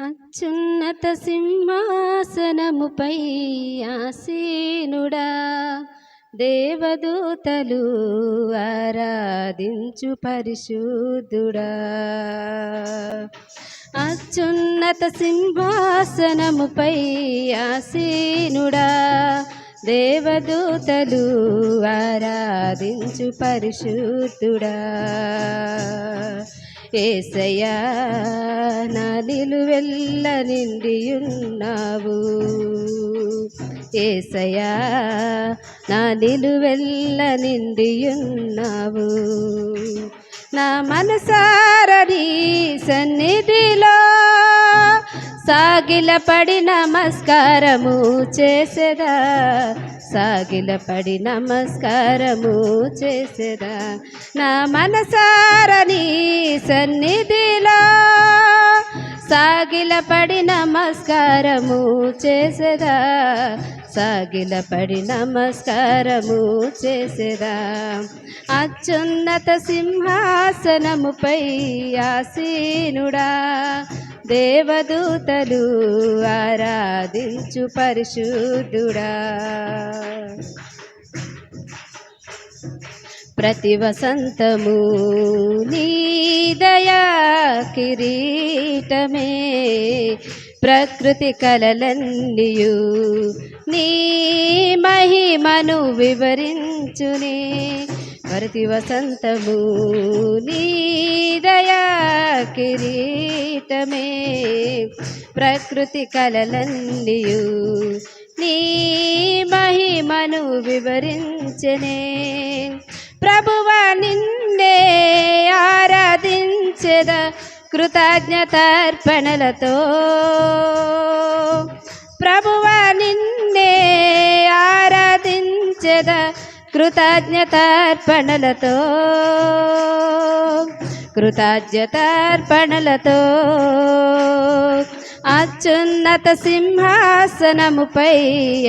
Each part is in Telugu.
అత్యున్నత సింహాసనముపై ఆసీనుడా దేవదూతలు ఆరాధించు పరిశుద్ధుడా. అత్యున్నత సింహాసనముపై ఆసీనుడా దేవదూతలు ఆరాధించు పరిశుద్ధుడా. ఏసయ్యా నా నిలువెల్ల నిండియున్నావు. ఏసయ్యా నా నిలువెల్ల నిండియున్నావు. నా మనసారని సన్నిధిలో సాగిలపడి నమస్కారము చేసేదా? సాగిలపడి నమస్కారము చేసేదా? నా మనసారని సన్నిధిలో సాగిలపడి నమస్కారము చేసేదా? సాగిలపడి నమస్కారము చేసేదా? అత్యున్నత సింహాసనముపై ఆసీనుడా దేవదూతలు ఆరాధించు పరిశుద్ధుడా. ప్రతి వసంతము నీదయా కిరీటమే. ప్రకృతి కలలన్నీయు నీ మహిమను వివరించునే ప్రతి వసంతము నీ దయా కిరీటమే. ప్రకృతి కలలన్నీయు నీ మహిమను వివరించనే. ప్రభువ నిన్నే ఆరాధించద కృతజ్ఞతార్పణలతో. ప్రభువ నిన్నే ఆరాధించెద కృతజ్ఞతార్పణలతో. కృతజ్ఞతార్పణలతో అత్యున్నత సింహాసనముపై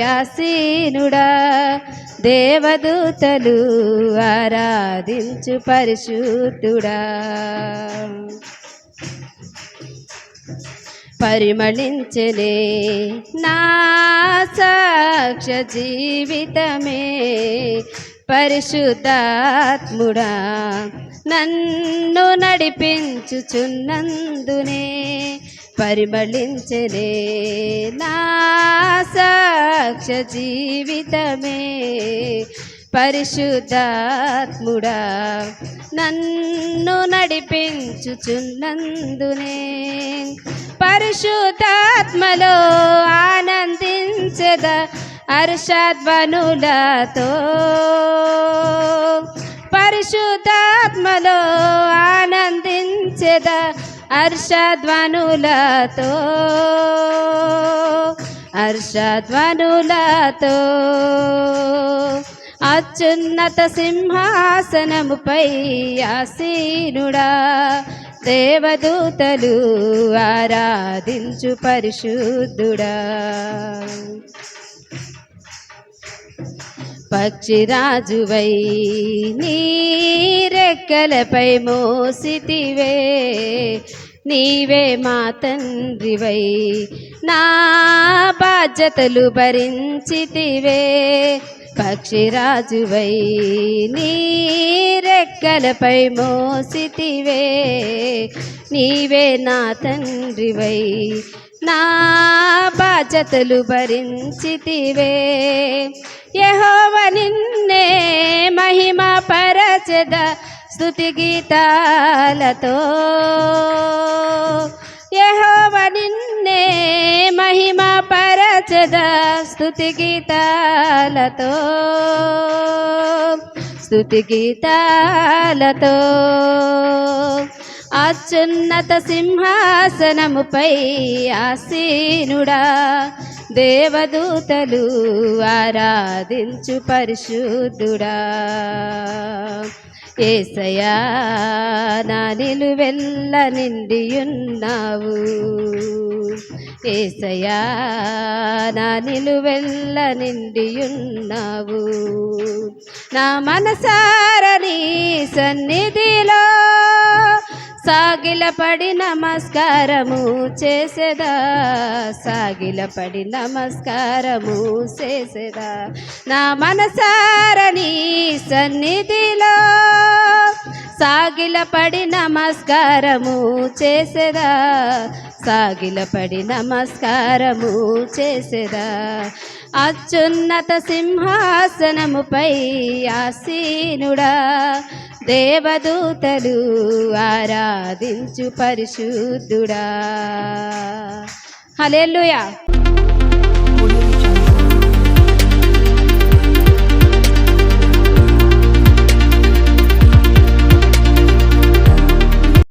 ఆసీనుడా. దేవదూతలు ఆరాధించు పరిశుద్ధుడా. పరిమళించలే నా సాక్ష జీవితమే. పరిశుద్ధాత్ముడా నన్ను నడిపించుచున్నందునే పరిమళించలే నా సాక్ష జీవితమే. పరిశుద్ధాత్ముడా నన్ను నడిపించుచున్నందునే పరిశుద్ధాత్మలో ఆనందించద హర్షధ్వనులతో పరిశుద్ధాత్మలో ఆనందించద హర్షధ్వనులతో హర్షధ్వనులతో అత్యున్నత సింహాసనముపై ఆసీనుడా దేవదూతలు ఆరాధించు పరిశుద్ధుడా. పక్షిరాజువై నీరెక్కలపై మోసితివే. నీవే మా తండ్రివై నా బాధ్యతలు భరించితివే. పక్షిరాజువై నీరెక్కలపై మోసితివే. నీవే నా తండ్రివై నా బాధ్యతలు భరించితివే. యహోవ నిన్నే మహిమ పరచద స్తుతి గీతాలతో. యహోవ నిన్నే మహిమ పరచద స్థుతి గీతాలతో. స్థుతి గీతాలతో. అత్యున్నత సింహాసనముపై ఆసీనుడా దేవదూతలు ఆరాధించు పరిశుద్ధుడా. ఏసయా నా నిలువెల్ల నిండియున్నావు. ఏసయా నా నిలువెల్ల నిండియున్నావు. నా మనసారని సన్నిధిలో సాగిలపడి నమస్కారము చేసేదా? సాగిలపడి నమస్కారము చేసేదా? నా మనసారని సన్నిధిలో సాగిలపడి నమస్కారము చేసేదా? సాగిలపడి నమస్కారము చేసేదా? అత్యున్నత సింహాసనముపై ఆసీనుడా దేవదూతలు ఆరాధించు పరిశుద్ధుడా. హల్లెలూయా.